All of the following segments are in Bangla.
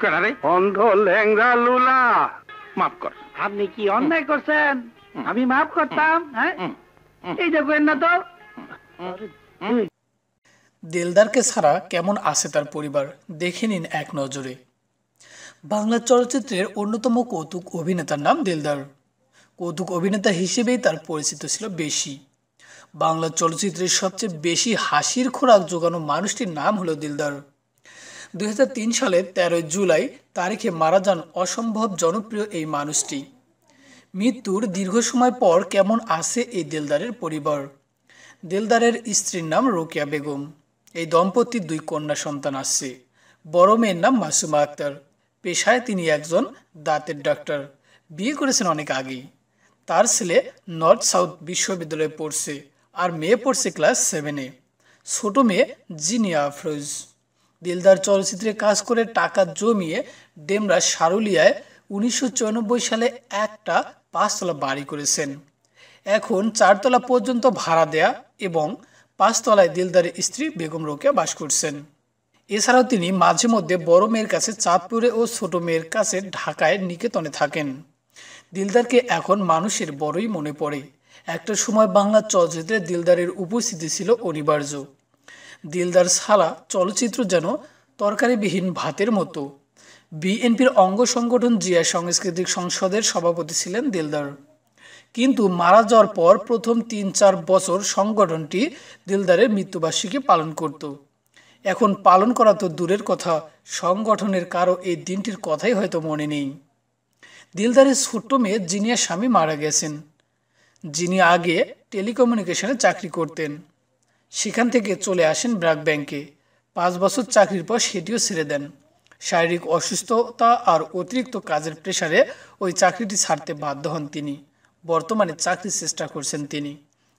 কেন অন্ধ ল্যাংরা লুলা। মাফ কর। আপনি কি অন্যায় করছেন? আমি মাফ করতাম হ্যাঁ। এই দেখবেন না তো। দিলদারকে ছাড়া কেমন আছে তার পরিবার? দেখে নিন এক নজরে। বাংলা চলচ্চিত্রের অন্যতম কৌতুক অভিনেতার নাম দিলদার। কৌতুক অভিনেতা হিসেবেই তার পরিচিত ছিল বেশি। বাংলা চলচ্চিত্রের সবচেয়ে বেশি হাসির খোরাক জোগানো মানুষটির নাম হলো দিলদার। দুই সালে তেরোই জুলাই তারিখে মারা যান অসম্ভব জনপ্রিয় এই মানুষটি। মৃত্যুর দীর্ঘ সময় পর কেমন আছে এই দেলদারের পরিবার? দেলদারের স্ত্রীর নাম রোকেয়া বেগম। এই দম্পতির দুই কন্যা সন্তান আসছে বড় মেয়ের নাম মাসুমা আক্তার। পেশায় তিনি একজন দাঁতের ডাক্তার। বিয়ে করেছেন অনেক আগেই। তার ছেলে নর্থ সাউথ বিশ্ববিদ্যালয়ে পড়ছে আর মেয়ে পড়ছে ক্লাস সেভেনে। ছোট মেয়ে জিনিয়া আফরোজ। দিলদার চলচ্চিত্রে কাজ করে টাকা জমিয়ে ডেমরা সারুলিয়ায় উনিশশো চুরানব্বই সালে একটা পাঁচতলা বাড়ি করেছেন। এখন চারতলা পর্যন্ত ভাড়া দেয়া এবং পাঁচতলায় দিলদারের স্ত্রী বেগম রোকেয়া বাস করছেন। এছাড়াও তিনি মাঝে মধ্যে বড় মেয়ের কাছে চাঁদপুরে ও ছোট মেয়ের কাছে ঢাকায় নিকেতনে থাকেন। দিলদারকে এখন মানুষের বড়ই মনে পড়ে। একটা সময় বাংলা চলচ্চিত্রে দিলদারের উপস্থিতি ছিল অনিবার্য। দিলদার সালা চলচ্চিত্র যেন তরকারিবিহীন ভাতের মতো। বিএনপির অঙ্গ সংগঠন জিয়া সাংস্কৃতিক সংসদের সভাপতি ছিলেন দিলদার। কিন্তু মারা যাওয়ার পর প্রথম তিন চার বছর সংগঠনটি দিলদারের মৃত্যুবার্ষিকী পালন করত। এখন পালন করা তো দূরের কথা, সংগঠনের কারও এই দিনটির কথাই হয়তো মনে নেই। দিলদারের ছোট্ট মেয়ে জিনিয়ার স্বামী মারা গেছেন। যিনি আগে টেলিকমিউনিকেশনে চাকরি করতেন। সেখান থেকে চলে আসেন ব্র্যাক ব্যাংকে। পাঁচ বছর চাকরির পর সেটিও ছেড়ে দেন। শারীরিক অসুস্থতা আর অতিরিক্ত কাজের প্রেসারে ওই চাকরিটি ছাড়তে বাধ্য হন তিনি। বর্তমানে চাকরির চেষ্টা করছেন তিনি।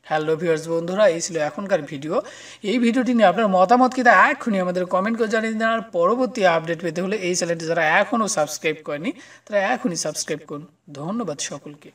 হ্যালো ভিউয়ার্স, বন্ধুরা, এই ছিল এখনকার ভিডিও। এই ভিডিওটি নিয়ে আপনার মতামত কিন্তু এখনই আমাদের কমেন্ট করে জানিয়ে দিন। আর পরবর্তী আপডেট পেতে হলে এই চ্যানেলটি যারা এখনও সাবস্ক্রাইব করেনি তারা এখনই সাবস্ক্রাইব করুন। ধন্যবাদ সকলকে।